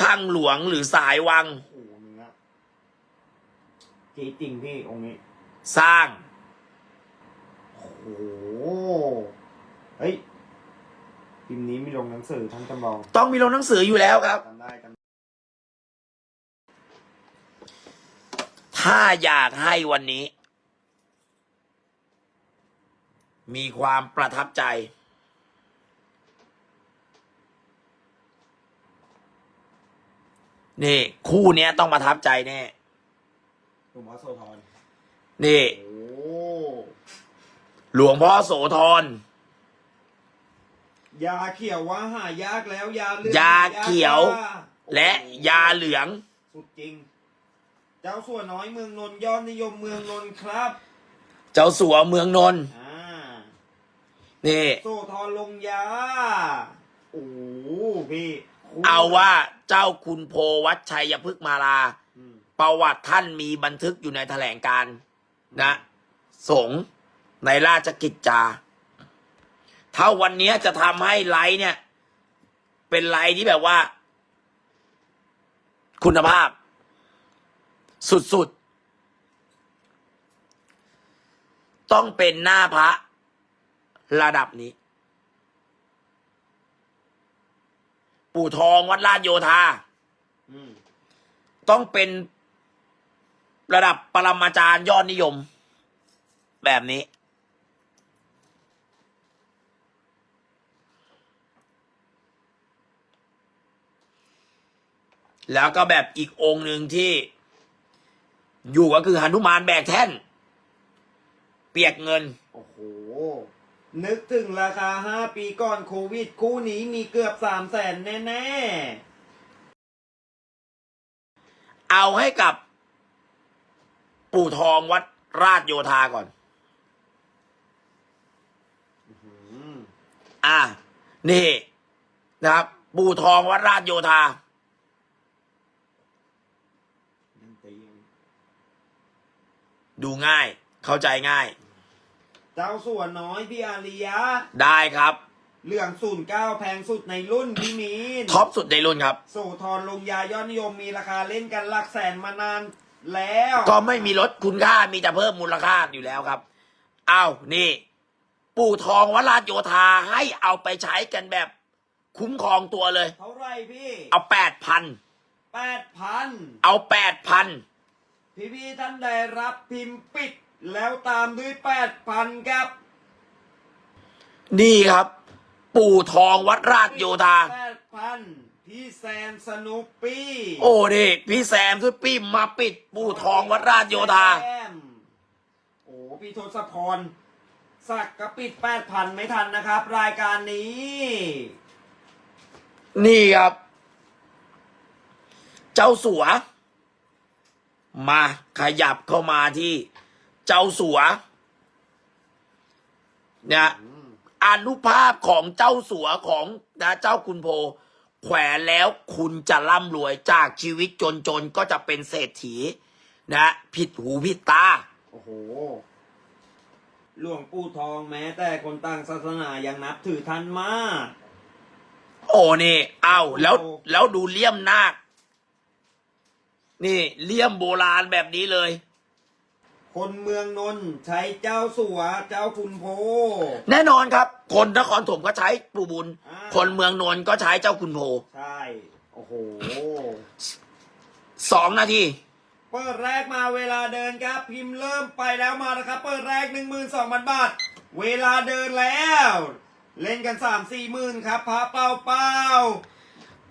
ช่างหลวงหรือสายวัง โอ้โหเนื้อจีดจริงพี่องค์นี้ สร้าง โอ้โห เฮ้ยพิมพ์นี้มีลงหนังสือท่านจำลองต้องมีลงหนังสืออยู่แล้วครับ จำได้จำถ้าอยากให้วันนี้ มีความประทับใจ นี่ คู่เนี้ยต้องประทับใจแน่หลวงพ่อโสธรนี่ โอ้หลวงพ่อโสธร ยาเขียวว่าหายากแล้วยาเหลืองยาเขียวาและยาเหลือง สุดจริง เจ้าสัวน้อยเมืองนนท์ยอดนิยมเมืองนนท์ครับเจ้าสัวเมืองนนท์อ่านี่ โสธรลงยาโอ้โหพี่คู่ เอาว่าเจ้าคุณโพวัดชัยพฤกษ์มาลาอืมประวัติท่านมีบันทึกอยู่ในแถลงการณ์นะ สงฆ์ในราชกิจจา ถ้าวันนี้จะทำให้ไลฟ์เนี่ย เป็นไลฟ์ที่แบบว่า คุณภาพ สุดๆ ต้องเป็นหน้าพระระดับนี้ ปู่ทองวัดลาดโยธาอืมต้องเป็นระดับปรมาจารย์ยอดนิยม แบบนี้ แล้วก็แบบอีกองค์หนึ่งที่ อยู่ก็คือหนุมานแบกแท่น เปียกเงิน โอ้โห นึกถึงราคาห้าปีก่อนโควิด คู่นี้มีเกือบสามแสนแน่เอาให้กับ ปู่ทองวัดราชโยธาก่อน ๆอืมอะ นี่ นะครับ ปู่ทองวัดราชโยธานั่นตีดูง่าย เข้าใจง่าย เจ้าสัวน้อยพี่อาริยะ ได้ครับ เหลืองศูนย์เก้าแพงสุดในรุ่นพี่มีนท็อปสุดในรุ่นครับ โสธรลงยายอดนิยมมีราคาเล่นกันหลักแสนมานานแล้วก็ไม่มีลดคุณค่ามีแต่เพิ่มมูลค่าอยู่แล้วครับเอานี่ ปู่ทองวัดราชโยธาให้เอาไปใช้กันแบบ คุ้มครองตัวเลย เท่าไหรพี่เอาแปดพันแปดพันเอาแปดพัน พี่พี่ๆท่านได้รับพิมพ์ปิด แล้วตามด้วยแปดพันครับ นี่ครับ ปู่ทองวัดราชโยธาแปดพันพี่แซมสนุปปี้ โอ้นี่พี่แซมซุปปี้มาปิด ปู่ทองวัดราชโยธาแซมโอ้พี่ทศพรสักกระปิดแปดพันไม่ทันนะครับ รายการนี้ นี่ครับ เจ้าสัว มาขยับเข้ามาที่ เจ้าสัว เนี่ยอนุภาพของเจ้าสัวของนะเจ้าคุณโพ แขวนแล้วคุณจะร่ำรวยจากชีวิตจนๆก็จะเป็นเศรษฐี นะ ผิดหูผิดตา โอ้โห หลวงปู่ทองแม้ แต่คนต่างศาสนายังนับถือท่านมาก โอ้นี่ เอา แล้ว แล้วดูเลี่ยมนาค นี่ เลี่ยมโบราณแบบนี้เลย คนเมืองนนท์ใช้เจ้าสัวเจ้าคุณโพ แน่นอนครับ คนนครถมก็ใช้ปู่บุญ อ่า คนเมืองนนท์ก็ใช้เจ้าคุณโพใช่ โอ้โห สองนาที เปิดแรกมาเวลาเดินครับ พิมพ์เริ่มไปแล้วมานะครับ เปิดแรกหนึ่งหมื่นสองพันบาท เวลาเดินแล้ว เล่นกันสามสี่หมื่นครับพระเป้าเป้า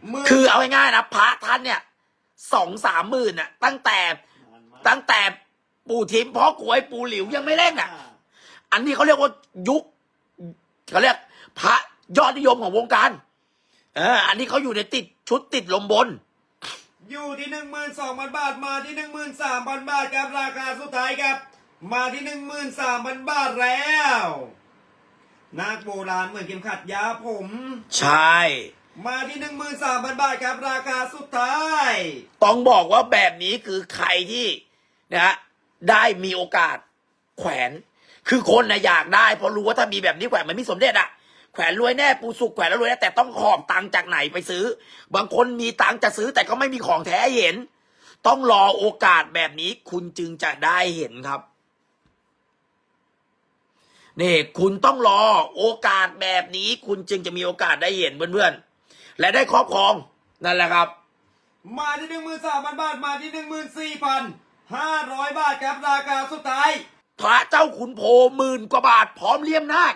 หมื่นคือเอาง่ายๆนะพระท่านเนี่ยสองสามหมื่นน่ะ ตั้งแต่ตั้งแต่ ปู่ทิมพ่อกวยปู่หลิวยังไม่เล่นอะ อันนี้เขาเรียกว่ายุคเขาเรียกพระยอดนิยมของวงการเอออันนี้เขาอยู่ในติดชุดติดลมบน อยู่ที่หนึ่งหมื่นสองพันบาทมาที่หนึ่งหมื่นสามพันบาทครับราคาสุดท้ายครับ มาที่หนึ่งหมื่นสามพันบาทแล้วนาคโบราณเหมือนเข็มขัดยาผม ใช่ มาที่หนึ่งหมื่นสามพันบาทครับราคาสุดท้าย ต้องบอกว่าแบบนี้คือใครที่นะฮะ ได้มีโอกาสแขวน คือคนนะอยากได้เพราะรู้ว่าถ้ามีแบบนี้แขวนมันไม่สมเด็จอะแขวนรวยแน่ปูสุกแขวนแล้วรวยแน่แต่ต้องหอบตังจากไหนไปซื้อ บางคนมีตังจะซื้อแต่ก็ไม่มีของแท้เห็น ต้องรอโอกาสแบบนี้ คุณจึงจะได้เห็นครับนี่คุณต้องรอโอกาสแบบนี้ คุณจึงจะมีโอกาสได้เห็นเพื่อนๆ และได้ครอบครองนั่นแหละครับ มาที่หนึ่งหมื่นสามพันบาท มาที่หนึ่งหมื่นสี่พัน ห้าร้อยบาทครับราคาสุดท้าย พระเจ้าขุนโพหมื่นกว่าบาทพร้อมเลี่ยมนาค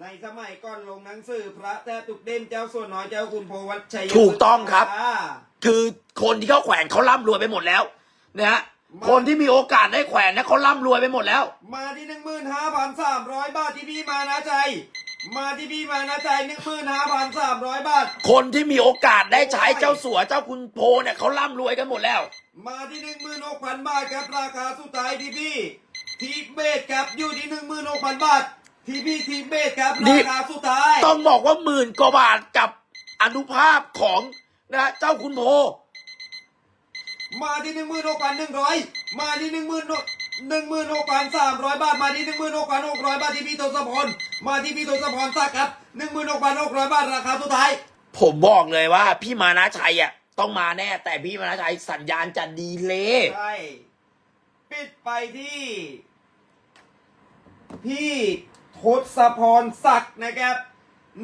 ในสมัยก่อนลงหนังสือพระแทบทุกเด่มเจ้าส่วนน้อยเจ้าคุณโพวัชชัยถูกต้องครับอ่าคือคนที่เขาแขวนเขาร่ำรวยไปหมดแล้วนะฮะคนที่มีโอกาสได้แขวนเนี่ยเขาร่ำรวยไปหมดแล้ว มาที่หนึ่งหมื่นห้าพันสามร้อยบาทที่พี่มานะใจ มาที่พี่มานะใจหนึ่งหมื่นห้าพันสามร้อยบาท คนที่มีโอกาสได้ใช้เจ้าสัวเจ้าคุณโพเนี่ยเขาร่ำรวยกันหมดแล้ว มาที่หนึ่งหมื่นหกพันบาทครับราคาสุดท้ายที่พี่ทีเบสครับอยู่ที่หนึ่งหมื่นหกพันบาทที่พี่ทีเบสครับนี่ราคาสุดท้ายต้องบอกว่าหมื่นกว่าบาทกับอนุภาพของนะเจ้าคุณโพ มาที่หนึ่งหมื่นหกพันหนึ่งร้อยมาที่หนึ่งหมื่นหนึ่งหมื่นหกพันสามร้อยบาทมาที่หนึ่งหมื่นหกพันหกร้อยบาทที่พี่ทศพลมาที่พี่ทศพรสักดิ์ครับหนึ่งหมื่นหกพันหกร้อยบาทราคาสุดท้าย ผมบอกเลยว่าพี่มานะชัยอะ ต้องมาแน่ แต่พี่มานะชัยสัญญาณจะดีเลย ใช่ ปิดไปที่ พี่ทศพรศักดิ์นะครับ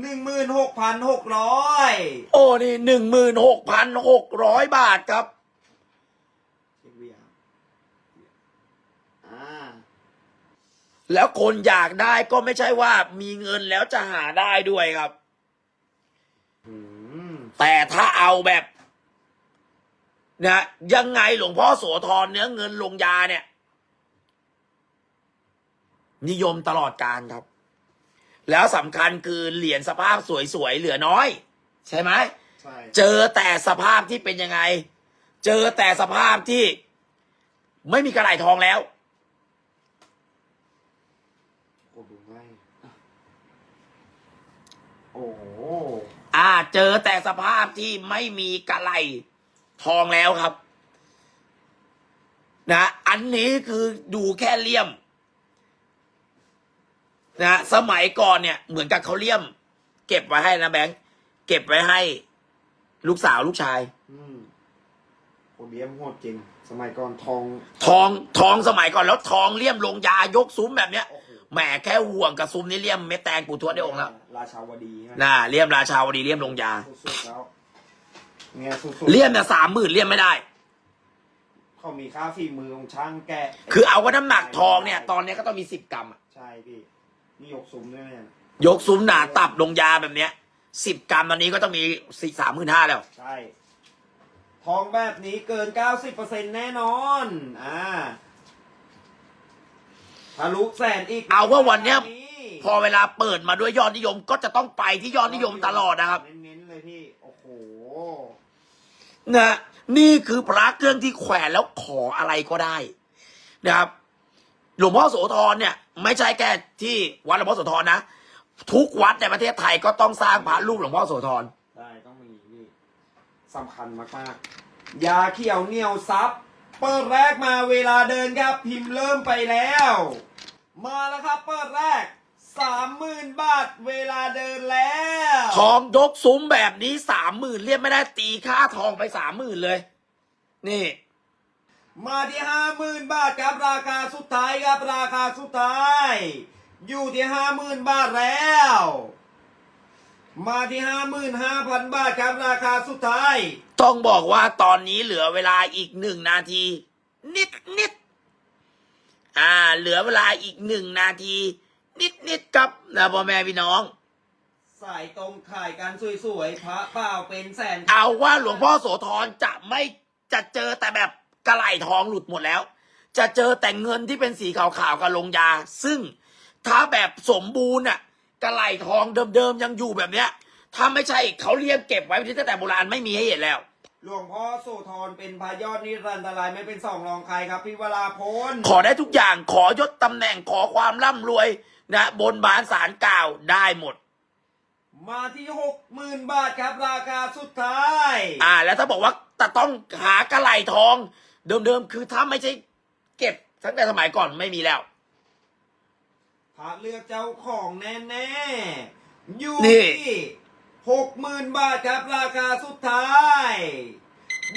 หนึ่งหมื่นหกพันหกร้อยโอ้นี่หนึ่งหมื่นหกพันหกร้อยบาทครับอ่าแล้วคนอยากได้ก็ไม่ใช่ว่ามีเงินแล้วจะหาได้ด้วยครับอืมแต่ถ้าเอาแบบ นะยังไงหลวงพ่อโสธรเนื้อเงินลงยาเนี่ย นิยมตลอดการครับ แล้วสำคัญคือเหรียญสภาพสวยๆเหลือน้อย ใช่ไหมใช่เจอแต่สภาพที่เป็นยังไง เจอแต่สภาพที่ไม่มีกระไหลทองแล้ว โอ้ดูง่ายอะโอ้โหอ่า เจอแต่สภาพที่ไม่มีกระไหล ทองแล้วครับ นะ อันนี้คือดูแค่เลี่ยม นะ สมัยก่อนเนี่ย เหมือนกับเขาเลี่ยม เก็บไว้ให้นะแบงค์เก็บไว้ให้ ลูกสาวลูกชายอืมโอเบียมโหดจริง สมัยก่อนทอง ทองทองสมัยก่อนแล้วทองเลี่ยมลงยายกซุ้มแบบเนี้ยโอ้โหแหมแค่ห่วงกับซุ้มนี่เลี่ยมเม็ดแตงปู่ทวดได้องค์แล้วราชาวดีใช่ไหมน่าเลี่ยมราชาวดีเลี่ยมลงยาสุดๆแล้ว เนี่ยสุดๆเลี่ยมเนี่ยสามหมื่นเลี่ยมไม่ได้เขามีค่าฝีมือของช่างแกะคือเอาว่าน้ำหนักทองเนี่ย ตอนเนี้ยก็ต้องมีสิบกรัมอะใช่พี่นี่ยกซุ้มด้วยเนี่ยยกซุ้มหนาตับลงยาแบบเนี้ยสิบกรัมตอนนี้ก็ต้องมีสี่สามหมื่นห้าแล้ว ใช่ ทองแบบนี้เกิน 90%แน่นอนอ่าทะลุแสนอีกเอาว่าวันเนี้ย พอเวลาเปิดมาด้วยยอดนิยมก็จะต้องไปที่ยอดนิยมตลอดนะครับ เน้นๆเลยพี่ โอ้โห นะนี่คือพระเครื่องที่แขวนแล้วขออะไรก็ได้นะครับ หลวงพ่อโสธรเนี่ย ไม่ใช่แค่ที่วัดหลวงพ่อโสธรนะทุกวัดในประเทศไทยก็ต้องสร้างพระรูปหลวงพ่อโสธรได้ต้องมีพี่สำคัญมากๆยาเขียวเหนียวซับเปิดแรกมาเวลาเดินครับ พิมพ์เริ่มไปแล้ว มาแล้วครับ เปิดแรก สามหมื่นบาทเวลาเดินแล้วทองยกซุ้มแบบนี้สามหมื่นเรียกไม่ได้ตีค่าทองไปสามหมื่นเลย นี่ มาที่ห้าหมื่นบาทครับราคาสุดท้ายครับราคาสุดท้าย อยู่ที่ห้าหมื่นบาทแล้ว มาที่ห้าหมื่นห้าพันบาทครับราคาสุดท้าย ต้องบอกว่าตอนนี้เหลือเวลาอีกหนึ่งนาที นิดนิดอ่า เหลือเวลาอีกหนึ่งนาที นิดนิดครับนะพ่อแม่พี่น้อง สายตรงขายกันสวยๆพระเปล่าเป็นแสนเอาว่าหลวงพ่อโสธรจะไม่จะเจอแต่แบบกระไหลทองหลุดหมดแล้ว จะเจอแต่เงินที่เป็นสีขาวๆกับลงยา ซึ่งถ้าแบบสมบูรณ์อะกระไหลทองเดิมๆยังอยู่แบบเนี้ย ถ้าไม่ใช่เขาเรียกเก็บไว้ที่ตั้งแต่โบราณไม่มีให้เห็นแล้ว หลวงพ่อโสธรเป็นพายอดนิรันตรายไม่เป็นสองรองใครครับพี่วราพลขอได้ทุกอย่างขอยศตำแหน่งขอความร่ำรวย นะบนบานสารกล่าวได้หมด มาที่หกหมื่นบาทครับราคาสุดท้าย อ่า แล้วถ้าบอกว่าจะต้องหากระไหลทอง เดิมๆคือถ้าไม่ใช่เก็บตั้งแต่สมัยก่อนไม่มีแล้วพระเลือกเจ้าของแน่อยู่นี่ที่หกหมื่นบาทครับราคาสุดท้าย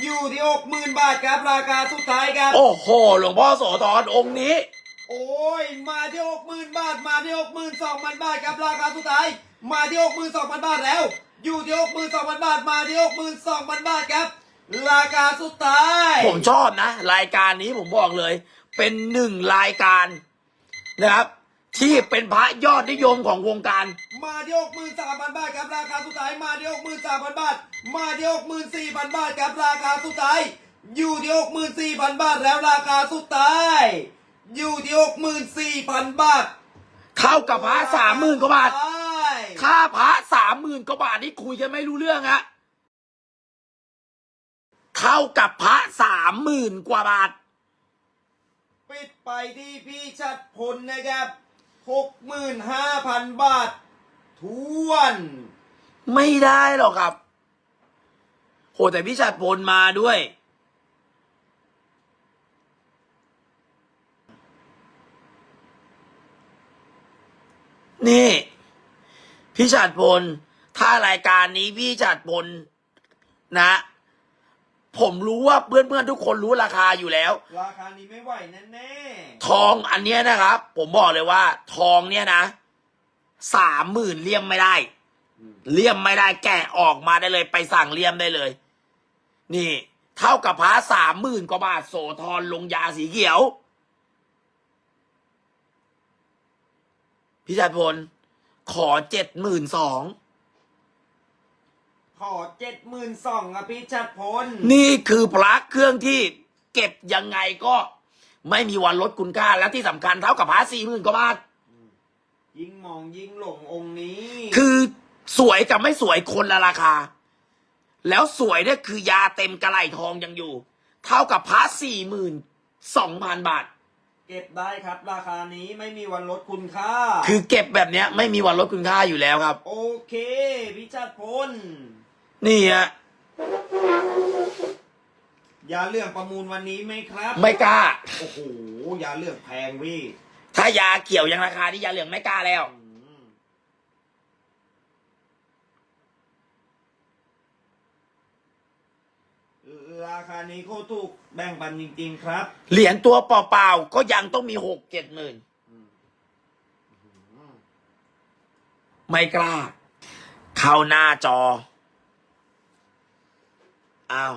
อยู่ที่หกหมื่นบาทครับราคาสุดท้ายครับ โอ้โห หลวงพ่อโสธรองค์นี้ โอ้ย มาที่หกหมื่นบาท มาที่หกหมื่นสองพันบาทครับราคาสุดท้าย มาที่หกหมื่นสองพันบาทแล้ว อยู่ที่หกหมื่นสองพันบาท มาที่หกหมื่นสองพันบาทครับ ราคาสุดท้าย ผมชอบนะ รายการนี้ผมบอกเลย เป็นหนึ่งรายการนะครับ ที่เป็นพระยอดนิยมของวงการ มาที่หกหมื่นสามพันบาทครับราคาสุดท้าย มาที่หกหมื่นสามพันบาท มาที่หกหมื่นสี่พันบาทครับราคาสุดท้าย อยู่ที่หกหมื่นสี่พันบาทแล้วราคาสุดท้าย อยู่ที่หกหมื่นสี่พันบาทเท่ากับพระสามหมื่นกว่าบาท ใช่ค่าพระสามหมื่นกว่าบาทนี่คุยกันไม่รู้เรื่องอะเท่ากับพระสามหมื่นกว่าบาท ปิดไปที่พี่ชัดพลนะครับหกหมื่นห้าพันบาททวน ไม่ได้หรอกครับ โหแต่พี่ชัดพลมาด้วย นี่ พี่ชัดพล ถ้ารายการนี้พี่ชัดพลนะ ผมรู้ว่าเพื่อนๆทุกคนรู้ราคาอยู่แล้ว ราคานี้ไม่ไหวแน่ทองอันเนี้ยนะครับ ผมบอกเลยว่า ทองเนี่ยนะสามหมื่นเลี่ยมไม่ได้ๆเลี่ยมไม่ได้แกะออกมาได้เลย ไปสั่งเลี่ยมได้เลย นี่ เท่ากับพระสามหมื่นกว่าบาทโสธรลงยาสีเขียว พี่ชัดพล ขอเจ็ดหมื่นสองขอเจ็ดหมื่นสองครับพี่ชัดพล นี่คือพระเครื่องที่เก็บยังไงก็ไม่มีวันลดคุณค่า และที่สำคัญเท่ากับพระสี่หมื่นกว่าบาท ยิ่งมองยิ่งหลงองค์นี้ คือสวยกับไม่สวยคนละราคา แล้วสวยเนี่ยคือยาเต็มกระไหลทองยังอยู่ เท่ากับพระสี่หมื่นสองพันบาท เก็บได้ครับ ราคานี้ไม่มีวันลดคุณค่า คือเก็บแบบเนี้ยไม่มีวันลดคุณค่าอยู่แล้วครับ โอเคพี่ชัดพล นี่ฮะยาเรื่องประมูลวันนี้ไหมครับ ไม่กล้า โอ้โห ยาเรื่องแพงพี่ ถ้ายาเขียวยังราคาที่ยาเหลืองไม่กล้าแล้ว อืม ราคานี้โคตรถูกแบ่งปันจริง ๆ ครับ เหรียญตัวเปล่าๆก็ยังต้องมีหกเจ็ดหมื่นอืมไม่กล้า เข้าหน้าจออ้าว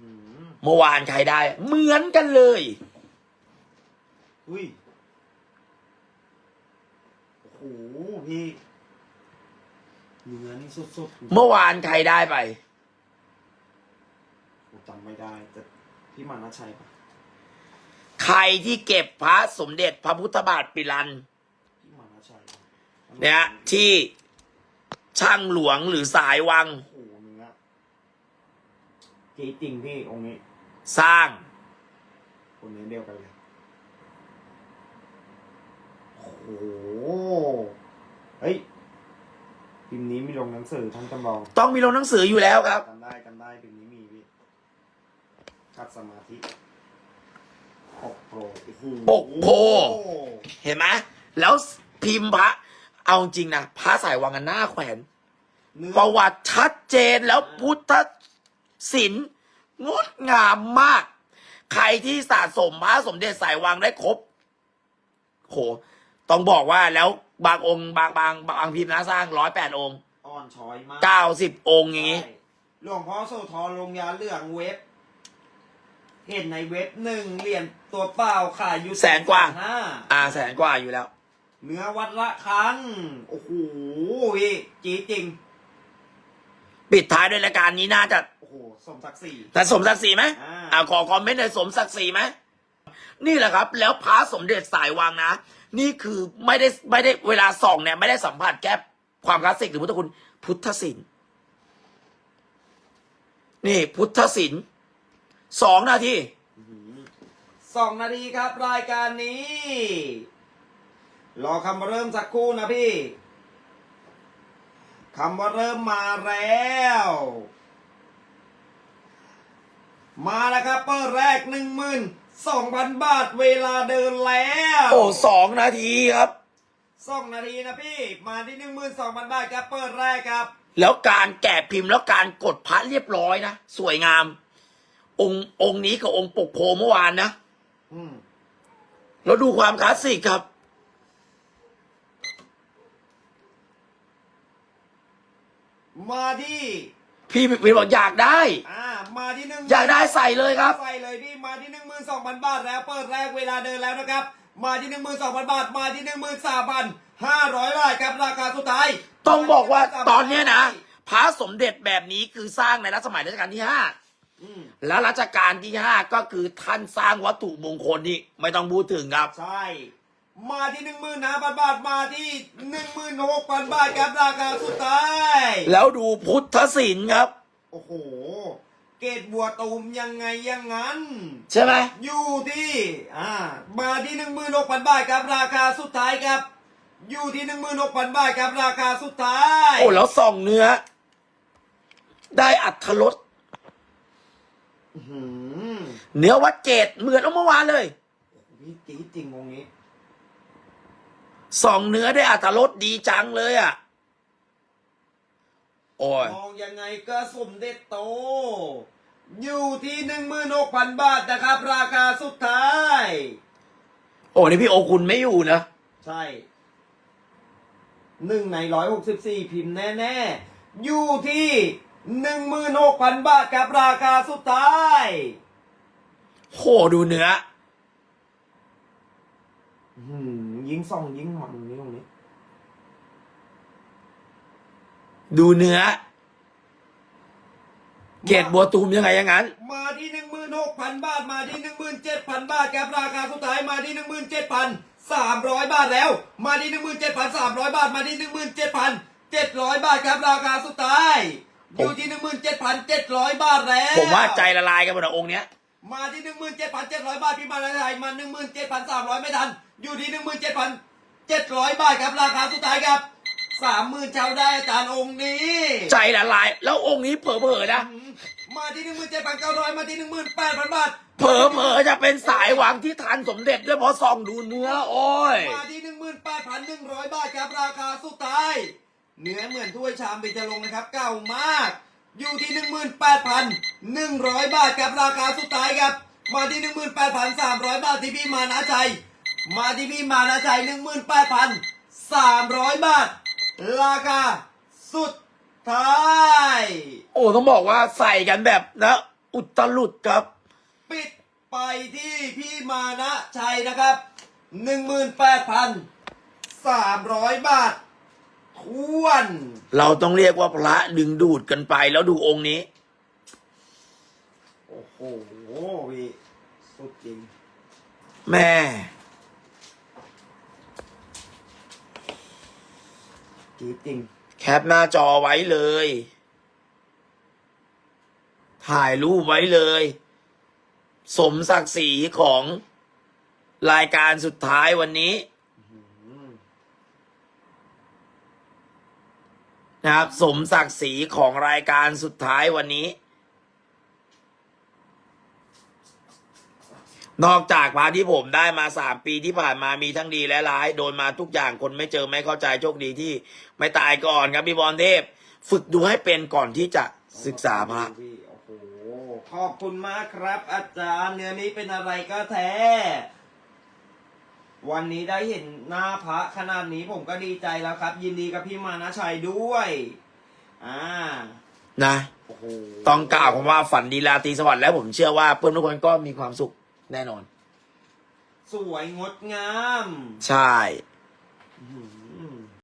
อืมเมื่อวานใครได้ เหมือนกันเลย อุ้ยโอ้โหพี่เนื้อนี่สุดๆ เมื่อวานใครได้ไปผม จำไม่ได้แต่พี่มานาชัยปะใครที่เก็บพระสมเด็จพระพุทธบาทปิรัน พี่มานาชัยปะเนี่ยที่ช่างหลวงหรือสายวัง โอ้โหเนื้อจริงจริงพี่องค์นี้ สร้าง คนเนื้อเดียวกันเลย โอ้โห เฮ้ยพิมพ์นี้มีลงหนังสือท่านจำลองต้องมีลงหนังสืออยู่แล้วครับ จำได้จำได้พิมพ์นี้มีพี่ คัดสมาธิปกโพโอ้โหปกโพ เห็นไหมแล้วพิมพ์พระ เอาจริงนะพระสายวังกันหน้าแขวน เนื้อประวัติชัดเจนแล้วพุทธศิลป์งดงามมาก ใครที่สะสมพระสมเด็จสายวังได้ครบโหต้องบอกว่าแล้วบางองค์ บางบางบางพิมพ์นะสร้างร้อยแปดองค์อ่อนช้อยมากเก้าสิบองค์อย่างนี้ ใช่หลวงพ่อโสธรลงยาเหลืองเว็บ เห็นในเว็บหนึ่งเหรียญตัวเปล่าขายอยู่แสนกว่า ห้าอ่าแสนกว่าอยู่แล้ว เนื้อวัดละครั้งโอ้โหพี่จีดจริงปิดท้ายด้วยรายการนี้น่าจะโอ้โหสมศักดิ์ศรี แต่สมศักดิ์ศรีไหมอ่า อ่าขอคอมเมนต์หน่อยสมศักดิ์ศรีไหมนี่แหละครับ แล้วพระสมเด็จสายวังนะ นี่คือไม่ได้ไม่ได้เวลาส่องเนี่ย ไม่ได้สัมผัสแค่ความคลาสสิกหรือพุทธคุณ พุทธศิลป์นี่พุทธศิลป์ สองนาที สองนาทีครับรายการนี้ รอคำว่าเริ่มสักครู่นะพี่คำว่าเริ่มมาแล้ว มาแล้วครับเปิดแรกหนึ่งหมื่นสองพันบาทเวลาเดินแล้วโอ้สองนาทีครับสองนาทีนะพี่ มาที่หนึ่งหมื่นสองพันบาทครับเปิดแรกครับ แล้วการแกะพิมพ์แล้วการกดพระเรียบร้อยนะ สวยงาม องค์องค์นี้กับองค์ปกโพเมื่อวานนะอืมแล้วดูความคลาสสิกครับ มาที่พี่พี่บอกอยากได้ อ่ามาที่หนึ่งอยากได้ใส่เลยครับ ใส่เลยพี่มาที่หนึ่งหมื่นสองพันบาทแล้วเปิดแรกเวลาเดินแล้วนะครับ มาที่หนึ่งหมื่นสองพันบาท มาที่หนึ่งหมื่นสามพันห้าร้อยบาทครับราคาสุดท้ายต้องบอกว่าตอนเนี้ยนะพระสมเด็จแบบนี้คือสร้างในรัชสมัยรัชกาลที่ห้าอืม แล้วรัชกาลที่ห้าก็คือท่านสร้างวัตถุมงคลนี่ไม่ต้องพูดถึงครับ ใช่ มาที่หนึ่งหมื่นห้าพันบาทมาที่หนึ่งหมื่นหกพันบาทครับราคาสุดท้าย แล้วดูพุทธศิลป์ครับ โอ้โห เกตบัวตูมยังไงอยังงั้น ใช่ไหมอยู่ที่อ่ามาที่หนึ่งหมื่นหกพันบาทครับราคาสุดท้ายครับ อยู่ที่หนึ่งหมื่นหกพันบาทครับราคาสุดท้าย โอ้แล้วส่องเนื้อ ได้อัตรส อื้อหือเนื้อวัดเกตเหมือนเอาเมื่อวานเลยพี่จี๊ดจริงวงนี้ส่องเนื้อได้อัตรสดีจังเลยอะ โอ้ยมองยังไงก็สมเด็จโต อยู่ที่หนึ่งหมื่นหกพันบาทนะครับ ราคาสุดท้าย โอ้นี่พี่โอคุณไม่อยู่นะ ใช่หนึ่งในร้อยหกสิบสี่พิมพ์แน่ ๆ อยู่ที่ หนึ่งหมื่นหกพันบาทครับราคาสุดท้าย โหดูเนื้ออื้อหือยิงส่องยิงมันนี่ตรงนี้ ดูเนื้อ เกตบัวตูมยังไงอย่างนั้น มาที่หนึ่งหมื่นหกพันบาทมาที่หนึ่งหมื่นเจ็ดพันบาทครับราคาสุดท้ายมาที่หนึ่งหมื่นเจ็ดพันสามร้อยบาทแล้ว มาที่หนึ่งหมื่นเจ็ดพันสามร้อยบาทมาที่หนึ่งหมื่นเจ็ดพันเจ็ดร้อยบาทครับราคาสุดท้าย อยู่ที่หนึ่งหมื่นเจ็ดพันเจ็ดร้อยบาทแล้วผมว่าใจละลายกันหมดอะองค์เนี้ยมาที่หนึ่งหมื่นเจ็ดพันเจ็ดร้อยบาทพี่มาแล้วไทยมาหนึ่งหมื่นเจ็ดพันสามร้อยไม่ทัน อยู่ที่หนึ่งหมื่นเจ็ดพันเจ็ดร้อยบาทครับราคาสุดท้ายครับสามหมื่นเจ้าได้อาจารย์องค์นี้ ใจละลาย แล้วองค์นี้เผลอๆนะ มาที่หนึ่งหมื่นเจ็ดพันเก้าร้อยมาที่หนึ่งหมื่นแปดพันบาทเผลอๆจะเป็นสายหวังที่ทันสมเด็จด้วยเพราะส่องดูเนื้อโอ้ย มาที่หนึ่งหมื่นแปดพันหนึ่งร้อยบาทครับราคาสุดท้าย เนื้อเหมือนถ้วยชามเบญจรงค์นะครับ เก่ามาก อยู่ที่หนึ่งหมื่นแปดพันหนึ่งร้อยบาทครับราคาสุดท้ายครับ มาที่หนึ่งหมื่นแปดพันสามร้อยบาทที่พี่มานะชัยมาที่พี่มานะชัยหนึ่งหมื่นแปดพันสามร้อยบาท ราคาสุดท้ายโอ้ต้องบอกว่าใส่กันแบบนะอุตลุดครับ ปิดไปที่พี่มานะชัยนะครับหนึ่งหมื่นแปดพันสามร้อยบาท ทวน เราต้องเรียกว่าพระดึงดูดกันไปแล้วดูองค์นี้ โอ้โหพี่สุดจริง แม่จีดจริง แคปหน้าจอไว้เลย ถ่ายรูปไว้เลย สมศักดิ์ศรีของรายการสุดท้ายวันนี้ นะครับ สมศักดิ์ศรีของรายการสุดท้ายวันนี้ นอกจากพาที่ผมได้มาสามปีที่ผ่านมามีทั้งดีและร้าย โดนมาทุกอย่างคนไม่เจอไม่เข้าใจโชคดีที่ ไม่ตายก่อนครับพี่บอลเทพ ฝึกดูให้เป็นก่อนที่จะศึกษาพระขอบคุณมากครับ อาจารย์เนื้อนี้เป็นอะไรก็แท้ วันนี้ได้เห็นหน้าพระขนาดนี้ผมก็ดีใจแล้วครับ ยินดีกับพี่มานะชัยด้วย อ่า นะโอ้โหต้องกล่าวคำว่าฝันดีราตรีสวัสดิ์แล้วผมเชื่อว่าเพื่อนทุกคนก็มีความสุขแน่นอน สวยงดงาม ใช่